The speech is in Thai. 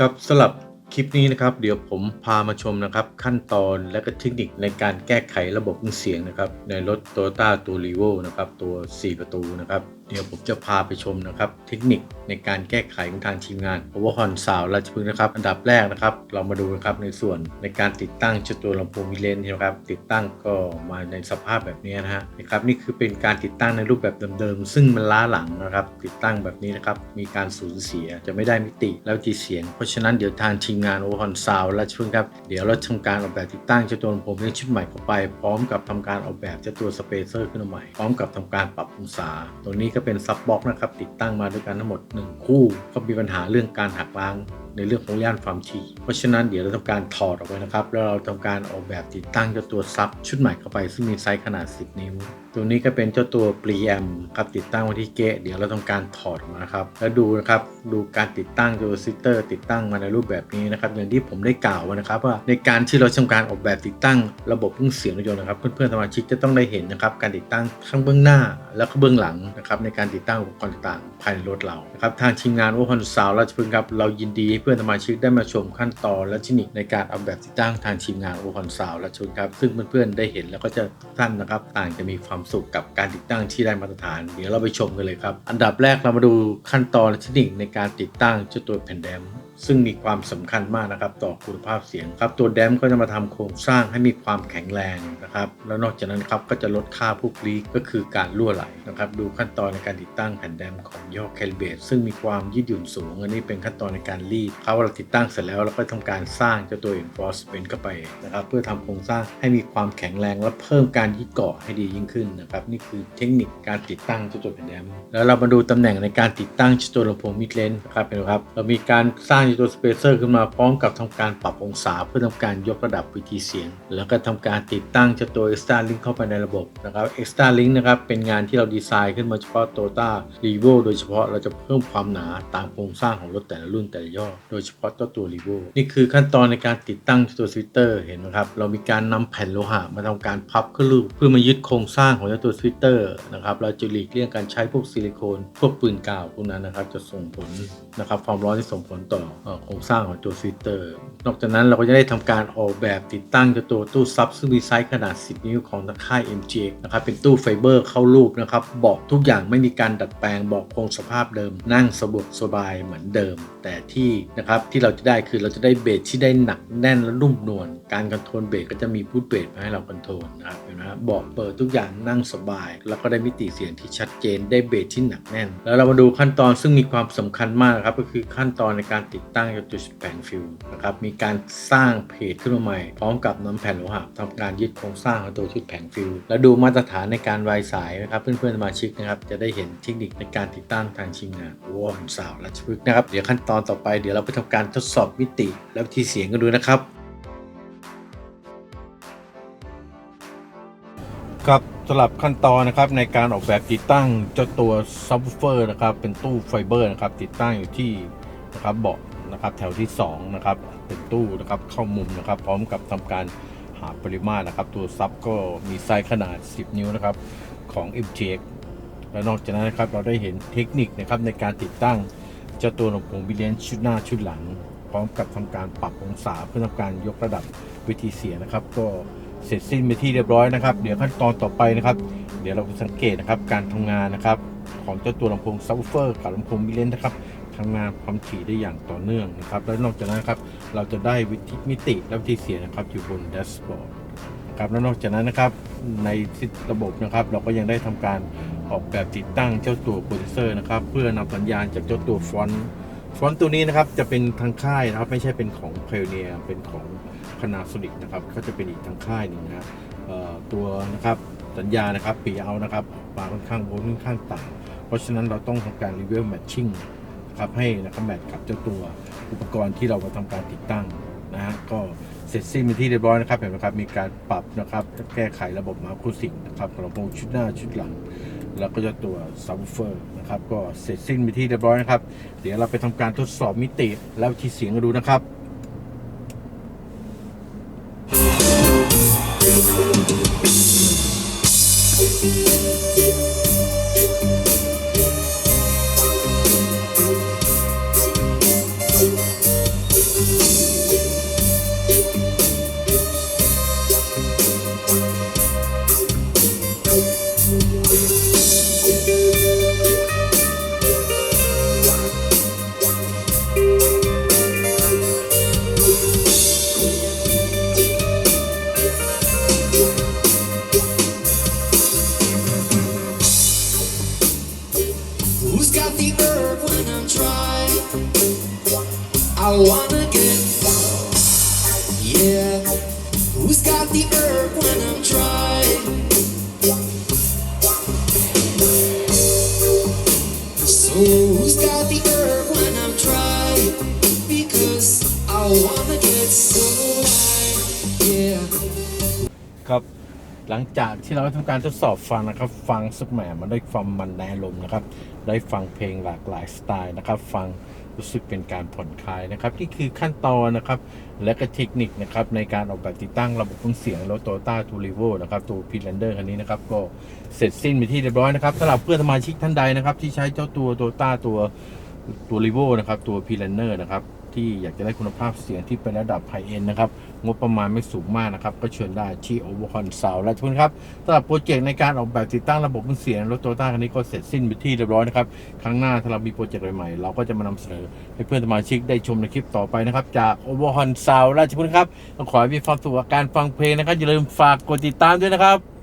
ครับสำหรับคลิปนี้นะครับ เดี๋ยวผมพามาชมนะครับ ขั้นตอนและก็เทคนิคในการแก้ไขระบบเครื่องเสียงนะครับ ในรถ Toyota ตัว r e v o นะครับ ตัว 4 ประตูนะครับเดี๋ยวผมจะพาไปชมนะครับ เทคนิคในการแก้ไขของทางทีมงาน Power Horn สาวราชพฤกษ์นะครับ อันดับแรกนะครับ เรามาดูนะครับในส่วนในการติดตั้งชุดตัวลำโพงมิเลนนะครับ ติดตั้งก็มาในสภาพแบบนี้นะฮะนะครับนี่คือเป็นการติดตั้งในรูปแบบเดิมๆ ซึ่งมันล้าหลังนะครับ ติดตั้งแบบนี้นะครับมีการสูญเสียจะไม่ได้มิติแล้วจีเสียง เพราะฉะนั้นเดี๋ยวทางทีมงานโอฮอนซาวราชพฤกษ์ครับเดี๋ยวเราทำการออกแบบติดตั้งเจ้าตัวลำโพงมิเลนชุดใหม่เข้าไป พร้อมกับทำการออกแบบเจ้าตัวสเปเซอร์ขึ้นมาใหม่พร้อมกับทำการปรับองศาตัวนี้ก็เป็นซับบ็อกนะครับ ติดตั้งมาด้วยกันทั้งหมด 1 คู่ ก็มีปัญหาเรื่องการหักล้างในเรื่องของย่านความถี่เพราะฉะนั้นเดี๋ยวเราทำการถอดออกไปนะครับ แล้วเราทำการออกแบบติดตั้งเจ้าตัวซับชุดใหม่เข้าไปซึ่งมีไซส์ขนาด 10 นิ้ว ตัวนี้ก็เป็นเจ้าตัวปรีแอมครับติดตั้งไว้ที่เกะเดี๋ยวเราทำการถอดออกมานะครับ แล้วดูนะครับดูการติดตั้งตัวซิสเตอร์ติดตั้งมาในรูปแบบนี้นะครับอย่างที่ผมได้กล่าวไว้นะครับว่าในการที่เราทำการออกแบบติดตั้งระบบเครื่องเสียงรถยนต์นะครับ เพื่อนๆสมาชิกจะต้องได้เห็นนะครับการติดตั้งทั้งเบื้องหน้าแล้วก็เบื้องหลังนะครับในการติดตั้งอุปกรณ์ต่างๆภายในรถเรานะครับทางทีมงานโอคอนซาวราชพฤกษ์ครับเรายินดีให้เพื่อนสมาชิกได้มาชมขั้นตอนและเทคนิคในการออกแบบติดตั้งทางทีมงานโอคอนซาวราชพฤกษ์ครับซึ่งเพื่อนๆได้เห็นแล้วก็จะท่านนะครับต่างจะมีความสุขกับการติดตั้งที่ได้มาตรฐาน เดี๋ยวเราไปชมกันเลยครับ อันดับแรกเรามาดูขั้นตอนและเทคนิคในการติดตั้งเจ้าตัวแผ่นแดม ซึ่งมีความสำคัญมากนะครับ ต่อคุณภาพเสียงครับ ตัวแดมก็จะมาทำโครงสร้างให้มีความแข็งแรงนะครับ แล้วนอกจากนั้นครับก็จะลดค่าพวกลีกก็คือการรั่วไหลนะครับ ดูขั้นตอนในการติดตั้งแผ่นแดมของย่อแคลิเบตซึ่งมีความยืดหยุ่นสูง อันนี้เป็นขั้นตอนในการรีดเขาเราติดตั้งเสร็จแล้วเราก็ทำการสร้างเจ้าตัว enforcement เข้าไปนะครับ เพื่อทำโครงสร้างให้มีความแข็งแรงและเพิ่มการยึดเกาะให้ดียิ่งขึ้นนะครับนี่คือเทคนิคการติดตั้งเจ้าตัวแผ่นแดมแล้วเรามาดูตำแหน่งในการติดตั้งเจ้าตัวลำโพงมิดเลนนะครับเห็นไหมครับเรามีการสร้างเจ้าตัวสเปเซอร์ขึ้นมาพร้อมกับทำการปรับองศาเพื่อทำการยกระดับวิธีเสียง แล้วก็ทำการติดตั้งเจ้าตัว Extra Link เข้าไปในระบบนะครับ Extra Link นะครับเป็นงานที่เราดีไซน์ขึ้นมาเฉพาะ Toyota r e v o โดยเฉพาะเราจะเพิ่มความหนาตามโครงสร้างของรถแต่ละรุ่นแต่ละย่อโดยเฉพาะเจ้าตัว r e v o นี่คือขั้นตอนในการติดตั้งเจ้าตัวสวิตเตอร์เห็นไหมครับเรามีการนำแผ่นโลหะมาทำการพับขึ้นรูปเพื่อมายึดโครงสร้างของเจ้าตัวสวิตเตอร์นะครับเราจะหลีกเลี่ยงการใช้พวกซิลิโคนพวกปืนกาวพวกนั้นนะครับจะส่งผลนะครับความร้อนที่ส่งผลต่อโครงสร้างของตัวสวิตเตอร์ นอกจากนั้นเราก็จะได้ทำการออกแบบติดตั้งตัวตู้ซับซึ่งมีไซส์ขนาด 10 นิ้วของทางค่าย MGX นะครับ เป็นตู้ไฟเบอร์เข้ารูปนะครับเบาะทุกอย่างไม่มีการดัดแปลงเบาะคงสภาพเดิม นั่งสะดวกสบายเหมือนเดิม แต่ที่นะครับที่เราจะได้คือเราจะได้เบสที่ได้หนักแน่นและนุ่มนวลการคอนโทรลเบสก็จะมีพูดเบสมาให้เราคอนโทรลนะครับเห็นไหมครับเบาะเปิดทุกอย่างนั่งสบาย แล้วก็ได้มิติเสียงที่ชัดเจนได้เบสที่หนักแน่น แล้วเรามาดูขั้นตอนซึ่งมีความสำคัญมากนะครับก็คือขั้นตอนในการติดตั้งเจ้าตัวแผงฟิวนะครับมีการสร้างเพจขึ้นมาใหม่ พร้อมกับนำแผ่นโลหะทำการยึดโครงสร้างของตัวชุดแผงฟิวแล้วดูมาตรฐานในการวายสายนะครับเพื่อนๆสมาชิกนะครับจะได้เห็นเทคนิคในการติดตั้งทางชิงงานวอนสาวรัชพฤกนะครับเดี๋ยวขั้นตอนต่อไปเดี๋ยวเราไปทำการทดสอบมิติ และวิธีเสียงกันดูนะครับครับสำหรับขั้นตอนนะครับในการออกแบบติดตั้งเจ้าตัวซับวูเฟอร์นะครับเป็นตู้ไฟเบอร์นะครับติดตั้งอยู่ที่นะครับเบาะ นะครับแถวที่2นะครับเป็นตู้นะครับเข้ามุมนะครับ พร้อมกับทำการหาปริมาตรนะครับ ตัวซับก็มีไซส์ขนาด 10 นิ้วนะครับของ MTX และนอกจากนั้นนะครับเราได้เห็นเทคนิคนะครับในการติดตั้งเจ้าตัวลำโพงบิเลนชุดหน้าชุดหลัง พร้อมกับทำการปรับองศาเพื่อทำการยกระดับวิธีเสียงนะครับ ก็เสร็จสิ้นไปที่เรียบร้อยนะครับ เดี๋ยวขั้นตอนต่อไปนะครับ เดี๋ยวเราไปสังเกตนะครับการทำงานนะครับ ของเจ้าตัวลำโพงซับวูเฟอร์กับลำโพงบิเลนนะครับ ทำงานความถี่ได้อย่างต่อเนื่องนะครับ และนอกจากนั้นครับเราจะได้วิธีมิติและวิธีเสียงนะครับอยู่บนแดชบอร์ดครับและนอกจากนั้นนะครับในระบบนะครับเราก็ยังได้ทำการออกแบบติดตั้งเจ้าตัวโปรดิวเซอร์นะครับ เพื่อนำสัญญาณจากเจ้าตัวฟอนต์ฟอนต์ตัวนี้นะครับจะเป็นทางค่ายนะครับไม่ใช่เป็นของ p i o n e e r เป็นของคณาสนิกนะครับก็จะเป็นอีกทางค่ายหนึ่งนะตัวนะครับสัญญานะครับปีเอานะครับมาค่อนข้างโวลต์ค่อนข้างต่ำเพราะฉะนั้นเราต้องทำการรีเวลแมทชิ่ง นะครับให้นะครับแมทกับเจ้าตัวอุปกรณ์ที่เรามาทำการติดตั้งนะฮะก็เสร็จสิ้นเป็นที่เรียบร้อยนะครับเห็นไหมครับมีการปรับนะครับแก้ไขระบบมาคูสิกนะครับของลำโพงชุดหน้าชุดหลัง แล้วก็จะตัวซับเฟอร์นะครับก็เสร็จสิ้นไปที่เรียบร้อยนะครับ เดี๋ยวเราไปทำการทดสอบมิติแล้วทีเสียงกันดูนะครับ I wanna get Yeah Who's got the herb when I'm dry? So who's got the herb when I'm dry? Because I wanna get so high Yeah ครับหลังจากที่เราได้ทำการทดสอบฟังนะครับ ฟังสักแหมมันได้ความมันในอารมนะครับ ได้ฟังเพลงหลากหลายสไตล์นะครับ ฟัง รู้สึกเป็นการผ่อนคลายนะครับนี่คือขั้นตอนนะครับ และก็เทคนิคนะครับในการออกแบบติดตั้งระบบเครื่องเสียงรถโตโยต้าทูริโวนะครับตัวพีแลนเดอร์คันนี้นะครับก็เสร็จสิ้นไปที่เรียบร้อยนะครับสำหรับเพื่อนสมาชิกท่านใดนะครับที่ใช้เจ้าตัวโตโยต้าตัวตัวริโวนะครับตัวพีแลนเดอร์นะครับ ที่อยากจะได้คุณภาพเสียงที่เป็นระดับไฮเอ็นนะครับ งบประมาณไม่สูงมากนะครับ ก็เชิญได้ที่โอเวอร์คอนเซาและทุกคนครับสำหรับโปรเจกต์ในการออกแบบติดตั้งระบบเครื่องเสียงรถโตโยต้าคันนี้ก็เสร็จสิ้นไปที่เรียบร้อยนะครับ ครั้งหน้าถ้าเรามีโปรเจกต์ใหม่ๆเราก็จะมานำเสนอให้เพื่อนสมาชิกได้ชมในคลิปต่อไปนะครับจากโอเวอร์คอนเซาและทุกคนครับต้องขอให้มีความสุขกับการฟังเพลงนะครับอย่าลืมฝากกดติดตามด้วยนะครับ